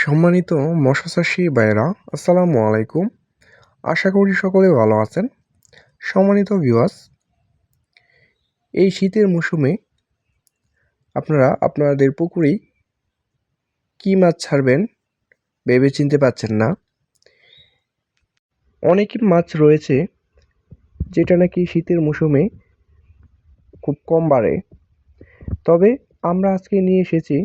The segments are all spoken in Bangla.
সম্মানিত মৎস্য চাষী ভাইয়েরা, আসসালামু আলাইকুম। আশা করি সকলে ভালো আছেন। সম্মানিত ভিউয়ার্স এই শীতের মৌসুমে আপনারা আপনাদের পুকুরেই কী মাছ ছাড়বেন ভেবে চিনতে পারছেন না। অনেক মাছ রয়েছে যেটা নাকি শীতের মৌসুমে খুব কম বাড়ে। তবে আমরা আজকে নিয়ে এসেছি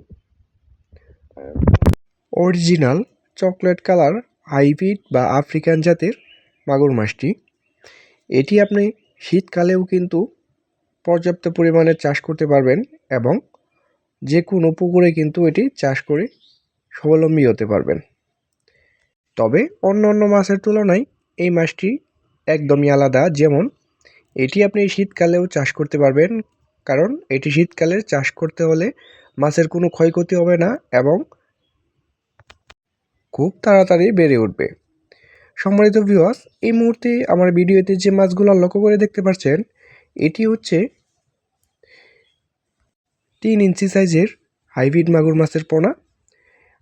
অরিজিনাল চকলেট কালার হাইব্রিড বা আফ্রিকান জাতের মাগুর মাছটি। এটি আপনি শীতকালেও কিন্তু পর্যাপ্ত পরিমাণে চাষ করতে পারবেন এবং যে কোনো পুকুরে কিন্তু এটি চাষ করে স্বাবলম্বী হতে পারবেন। তবে অন্য অন্য মাছের তুলনায় এই মাছটি একদমই আলাদা, যেমন এটি আপনি শীতকালেও চাষ করতে পারবেন, কারণ এটি শীতকালে চাষ করতে হলে মাছের কোনো ক্ষয়ক্ষতি হবে না এবং খুব তাড়াতাড়ি বেড়ে উঠবে। সম্মানিত ভিউয়ার্স এই মুহূর্তে আমার ভিডিওতে যে মাছগুলো লক্ষ্য করে দেখতে পাচ্ছেন, এটি হচ্ছে তিন ইঞ্চি সাইজের হাইব্রিড মাগুর মাছের পোনা।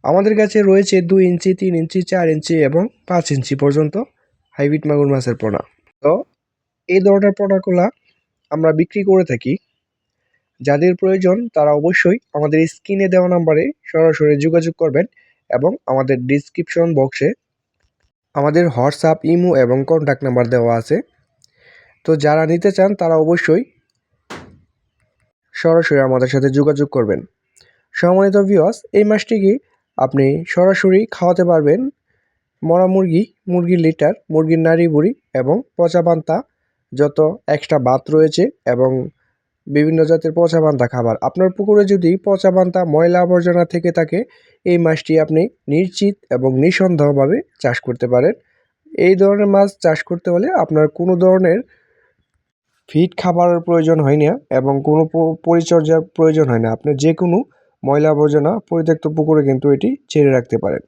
আমাদের কাছে রয়েছে দুই ইঞ্চি, তিন ইঞ্চি, চার ইঞ্চি এবং পাঁচ ইঞ্চি পর্যন্ত হাইব্রিড মাগুর মাছের পোনা। তো এই ধরনের পোনাগুলা আমরা বিক্রি করে থাকি। যাদের প্রয়োজন তারা অবশ্যই আমাদের স্ক্রিনে দেওয়া নাম্বারে সরাসরি যোগাযোগ করবেন। এবং আমাদের ডিসক্রিপশন বক্সে আমাদের হোয়াটসঅ্যাপ ইমো এবং কন্ট্যাক্ট নাম্বার দেওয়া আছে। তো যারা নিতে চান, তারা অবশ্যই সরাসরি আমাদের সাথে যোগাযোগ করবেন। সম্মানিত ভিওয়াস এই মাছটিকে আপনি সরাসরি খাওয়াতে পারবেন? মরা মুরগি, মুরগির লিটার মুরগির নাড়ি বুড়ি এবং পচা পান্তা, যত এক্সট্রা ভাত রয়েছে এবং বিভিন্ন জাতের পচা পান্তা খাবার। আপনার পুকুরে যদি পচা পান্তা, ময়লা আবর্জনা থেকে থাকে, এই মাছটি আপনি নিশ্চিত এবং নিঃসন্দেহভাবে চাষ করতে পারেন। এই ধরনের মাছ চাষ করতে হলে আপনার কোনো ধরনের ফিড খাবারের প্রয়োজন হয় না এবং কোনো পরিচর্যার প্রয়োজন হয় না। আপনি যে কোনো ময়লা আবর্জনা পরিত্যক্ত পুকুরে কিন্তু এটি ছেড়ে রাখতে পারেন।